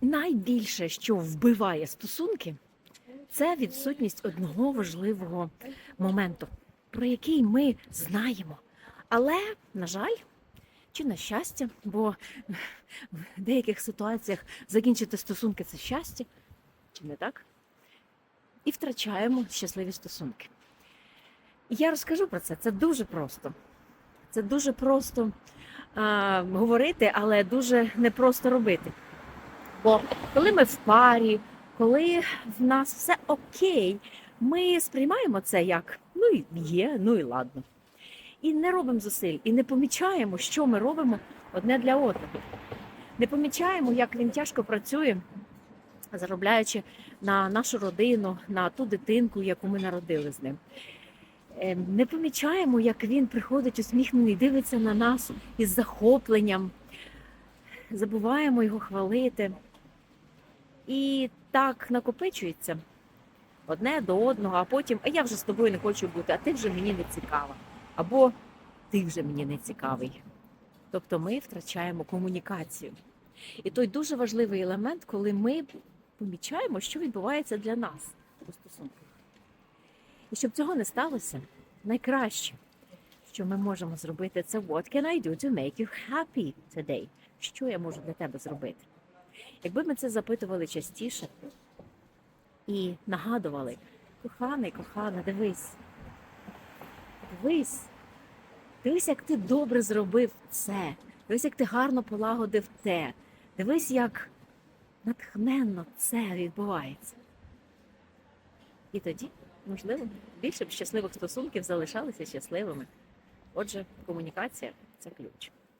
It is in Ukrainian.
найбільше, що вбиває стосунки, це відсутність одного важливого моменту, про який ми знаємо. Але, на жаль, чи на щастя, бо в деяких ситуаціях закінчити стосунки це щастя, чи не так? І втрачаємо щасливі стосунки. Я розкажу про це. Це дуже просто. Це дуже просто а, говорити, але дуже непросто робити. Бо коли ми в парі, коли в нас все окей, ми сприймаємо це як ну і є, ну і ладно. І не робимо зусиль, і не помічаємо, що ми робимо одне для одного. Не помічаємо, як він тяжко працює, заробляючи на нашу родину, на ту дитинку, яку ми народили з ним. Е, Не помічаємо, як він приходить усміхнений, дивиться на нас із захопленням, забуваємо його хвалити. І так накопичується одне до одного, а потім, а я вже з тобою не хочу бути, а ти вже мені не цікава. Або ти вже мені не цікавий. Тобто ми втрачаємо комунікацію. І той дуже важливий елемент, коли ми помічаємо, що відбувається для нас у стосунках. І щоб цього не сталося, найкраще, що ми можемо зробити, це what can I do to make you happy today? Що я можу для тебе зробити? Якби ми це запитували частіше і нагадували, коханий, кохана, дивись, дивись, дивись, як ти добре зробив це, дивись, як ти гарно полагодив те, дивись, як натхненно це відбувається. І тоді, можливо, більше б щасливих стосунків залишалися щасливими. Отже, комунікація це ключ.